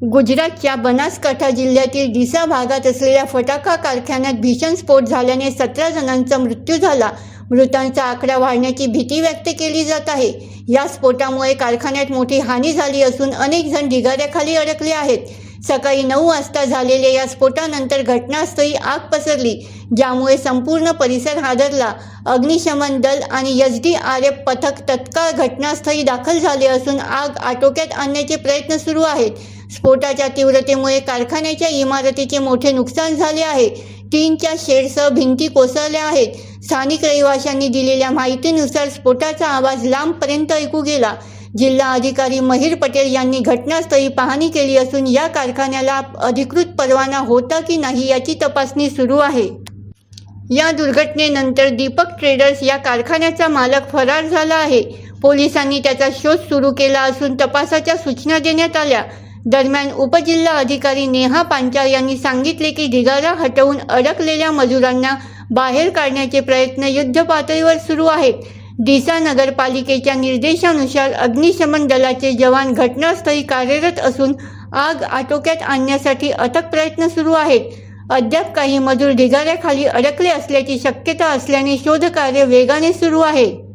गुजरातच्या बनासकाठा जिल्ह्यातील डिसा भागात असलेल्या फटाका कारखान्यात भीषण स्फोट झाल्याने सतरा जणांचा मृत्यू झाला. मृतांचा आकडा वाढण्याची भीती व्यक्त केली जात आहे. या स्फोटामुळे कारखान्यात मोठी हानी झाली असून अनेक जण ढिगाऱ्याखाली अडकले आहेत. सकाळी नऊ वाजता झालेल्या या स्फोटानंतर घटनास्थळी आग पसरली ज्यामुळे संपूर्ण परिसर हादरला. अग्निशमन दल आणि एस डी आर एफ पथक तत्काळ घटनास्थळी दाखल झाले असून आग आटोक्यात आणण्याचे प्रयत्न सुरू आहेत. स्फोटाच्या तीव्रतेमुळे कारखान्याच्या इमारतीचे मोठे नुकसान झाले आहे. टीनच्या शेडसह भिंती कोसळल्या आहेत. स्थानिक रहिवाशांनी दिलेल्या माहितीनुसार स्फोटाचा आवाज लांबपर्यंत ऐकू गेला. जिल्हा अधिकारी महिर पटेल यांनी घटनास्थळी पाहणी केली असून या कारखान्याला अधिकृत परवाना होता की नाही याची तपासणी सुरू आहे. या दुर्घटनेनंतर दीपक ट्रेडर्स या कारखान्याचा मालक फरार झाला आहे. पोलिसांनी त्याचा शोध सुरू केला असून तपासाच्या सूचना देण्यात आल्या. दरम्यान उपजिल्हा अधिकारी नेहा पांचाळ यांनी सांगितले की ढिगारा हटवून अडकलेल्या मजुरांना बाहेर काढण्याचे प्रयत्न युद्धपातळीवर सुरू आहेत. दिसा नगरपालिकेच्या निर्देशानुसार अग्निशमन दलाचे जवान घटनास्थळी कार्यरत असून आग आटोक्यात आणण्यासाठी अथक प्रयत्न सुरू आहेत. अद्याप काही मजूर ढिगाऱ्याखाली अडकले असल्याची शक्यता असल्याने शोधकार्य वेगाने सुरू आहे.